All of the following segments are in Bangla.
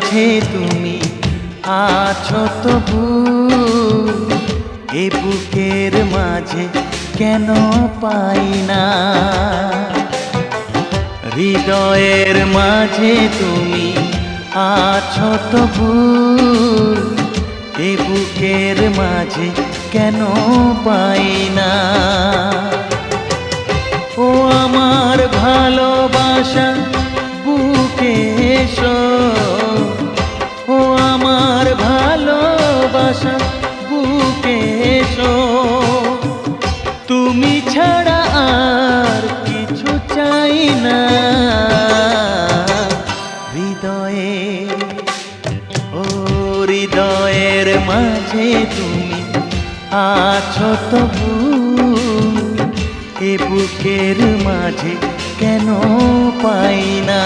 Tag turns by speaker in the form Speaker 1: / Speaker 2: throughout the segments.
Speaker 1: কাছে তুমি আছো তবু, এ বুকের মাঝে কেন পাই না? হৃদয়ের মাঝে তুমি আছো তবু, এ বুকের মাঝে কেন পাই না? ও আমার ভালোবাসা মাঝে তুমি আছো তবু এ বুকের মাঝে কেন পাই না?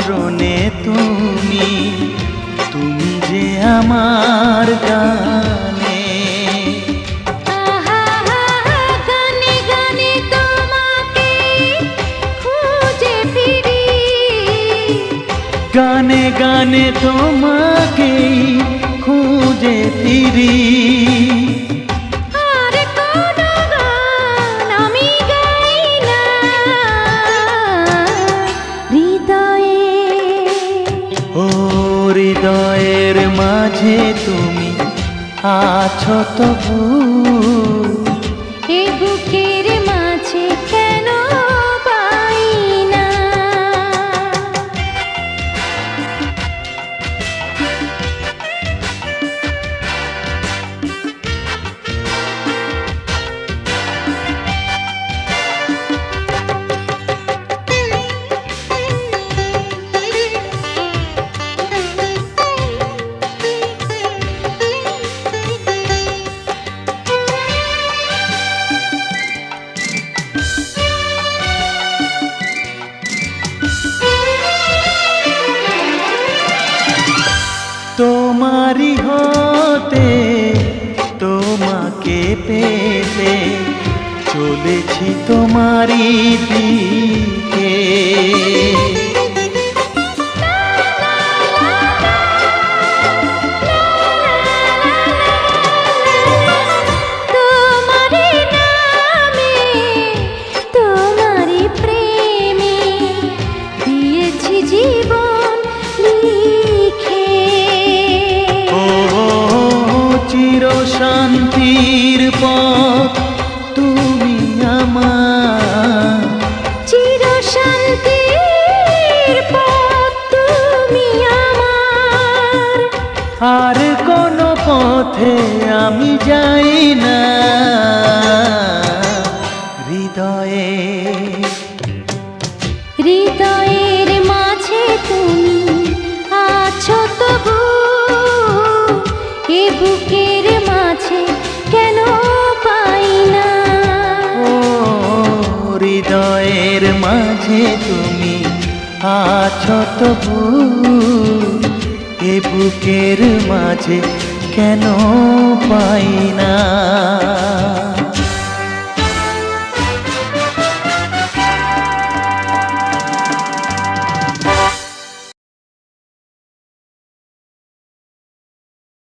Speaker 1: মরণে তুমি তুমি যে আমার গানে।
Speaker 2: গানে গানে তোমাকে খুঁজে ফিরি।
Speaker 1: গানে গানে তোমাকেই খুঁজে ফিরি। মাঝে তুমি আছো তবু।
Speaker 2: এ বুকের
Speaker 1: তোমারই হতে তোমাকে পেতে চলেছি দিকে
Speaker 2: তোমারি তোমারি দিয়েছি জীবন
Speaker 1: শান্তির পথ তুমি আমার।
Speaker 2: চির শান্তির পথ তুমি আমার।
Speaker 1: আর কোন পথে আমি যাই না। হৃদয়ে হৃদয়ের মাঝে তুমি আছো তবু এ বুকের মাঝে কেন পাই না?